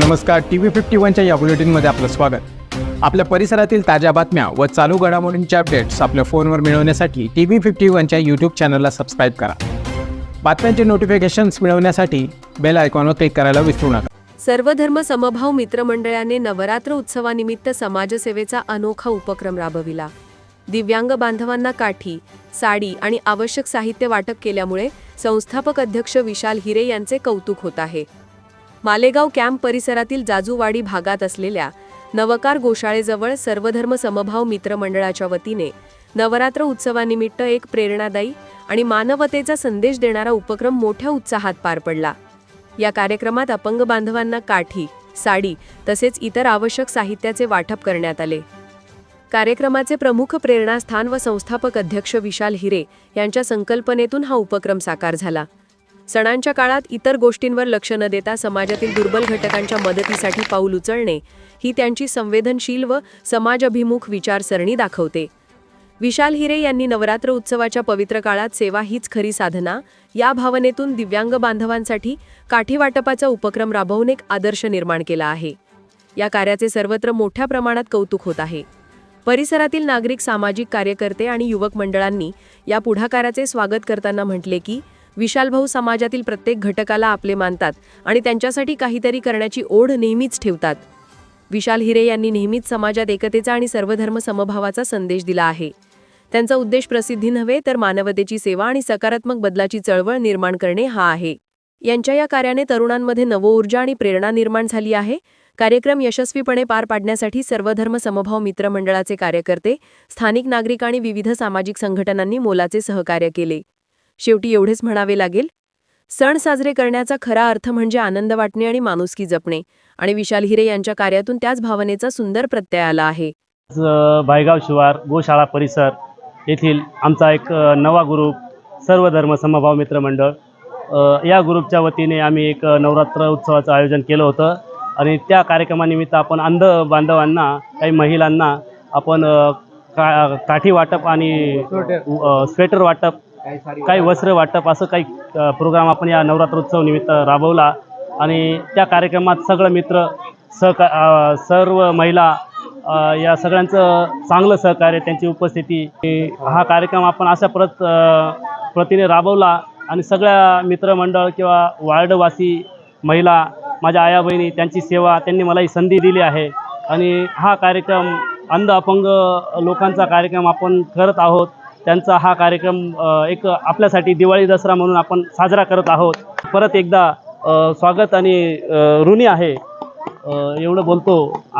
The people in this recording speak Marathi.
नमस्कार टी व्ही फिफ्टी वनच्या या बुलेटिनमध्ये आपलं स्वागत. आपल्या परिसरातील ताज्या बातम्या व चालू घडामोडींचे अपडेट्स आपल्या फोनवर मिळवण्यासाठी टी व्ही फिफ्टी वनच्या यूट्यूब चॅनलला सबस्क्राईब करा. बातम्यांचे नोटिफिकेशन्स मिळवण्यासाठी बेल आयकॉनवर क्लिक करायला विसरू नका. सर्वधर्म समभाव मित्रमंडळाने नवरात्र उत्सवानिमित्त समाजसेवेचा अनोखा उपक्रम राबविला. दिव्यांग बांधवांना काठी साडी आणि आवश्यक साहित्य वाटप केल्यामुळे संस्थापक अध्यक्ष विशाल हिरे यांचे कौतुक होत आहे. मालेगाव कॅम्प परिसरातील जाजूवाडी भागात असलेल्या नवकार गोशाळेजवळ सर्वधर्म समभाव मित्रमंडळाच्या वतीने नवरात्र उत्सवानिमित्त एक प्रेरणादायी आणि मानवतेचा संदेश देणारा उपक्रम मोठ्या उत्साहात पार पडला. या कार्यक्रमात अपंग बांधवांना काठी साडी तसेच इतर आवश्यक साहित्याचे वाटप करण्यात आले. कार्यक्रमाचे प्रमुख प्रेरणास्थान व संस्थापक अध्यक्ष विशाल हिरे यांच्या संकल्पनेतून हा उपक्रम साकार झाला. सणांच्या काळात इतर गोष्टींवर लक्ष न देता समाजातील दुर्बल घटकांच्या मदतीसाठी पाऊल उचलणे ही त्यांची संवेदनशील व समाजाभिमुख विचारसरणी दाखवते. विशाल हिरे यांनी नवरात्र उत्सवाच्या पवित्र काळात सेवा हीच खरी साधना. या भावनेतून दिव्यांग बांधवांसाठी काठीवाटपाचा उपक्रम राबवून एक आदर्श निर्माण केला आहे. या कार्याचे सर्वत्र मोठ्या प्रमाणात कौतुक होत आहे. परिसरातील नागरिक सामाजिक कार्यकर्ते आणि युवक मंडळांनी या पुढाकाराचे स्वागत करताना म्हटले की विशालभाऊ समाजातील प्रत्येक घटकाला आपले मानतात आणि त्यांच्यासाठी काहीतरी करण्याची ओढ नेहमीच ठेवतात. विशाल हिरे यांनी नेहमीच समाजात एकतेचा आणि सर्वधर्म समभावाचा संदेश दिला आहे. त्यांचा उद्देश प्रसिद्धी नव्हे तर मानवतेची सेवा आणि सकारात्मक बदलाची चळवळ निर्माण करणे हा आहे. यांच्या या कार्याने तरुणांमध्ये नवऊर्जा आणि प्रेरणा निर्माण झाली आहे. कार्यक्रम यशस्वीपणे पार पाडण्यासाठी सर्वधर्म समभाव मित्रमंडळाचे कार्यकर्ते स्थानिक नागरिक आणि विविध सामाजिक संघटनांनी मोलाचे सहकार्य केले. शेवटी एवढेच म्हणावे लागेल सण साजरे करण्याचा खरा अर्थ म्हणजे आनंद वाटणे आणि माणुसकी जपणे आणि विशाल हिरे यांच्या कार्यातून त्याच भावनेचा सुंदर प्रत्यय आला आहे. भायगाव शिवार गोशाळा परिसर येथील आमचा एक नवा ग्रुप सर्व धर्म समभाव मित्रमंडळ या ग्रुपच्या वतीने आम्ही एक नवरात्र उत्सवाचं आयोजन केलं होतं. आणि त्या कार्यक्रमानिमित्त आपण अंध बांधवांना काही महिलांना आपण का काठी वाटप आणि स्वेटर वाटप काही वस्त्र वाटप असं काही प्रोग्राम आपण या नवरात्र उत्सव निमित्त राबवला. आणि त्या कार्यक्रमात सगळं मित्र सहका सर्व महिला या सगळ्यांचं चांगलं सहकार्य त्यांची उपस्थिती. हा कार्यक्रम आपण अशा प्रत प्रतीने राबवला. आणि सगळ्या मित्रमंडळ किंवा वार्डवासी महिला माझ्या आया बहिणी त्यांची सेवा त्यांनी मला ही संधी दिली आहे. आणि हा कार्यक्रम अंध अपंग लोकांचा कार्यक्रम आपण करत आहोत. त्यांचा हा कार्यक्रम एक आपल्यासाठी दिवाळी दसरा म्हणून आपण साजरा करत आहोत. परत एकदा स्वागत आणि ऋणी आहे. एवढं बोलतो.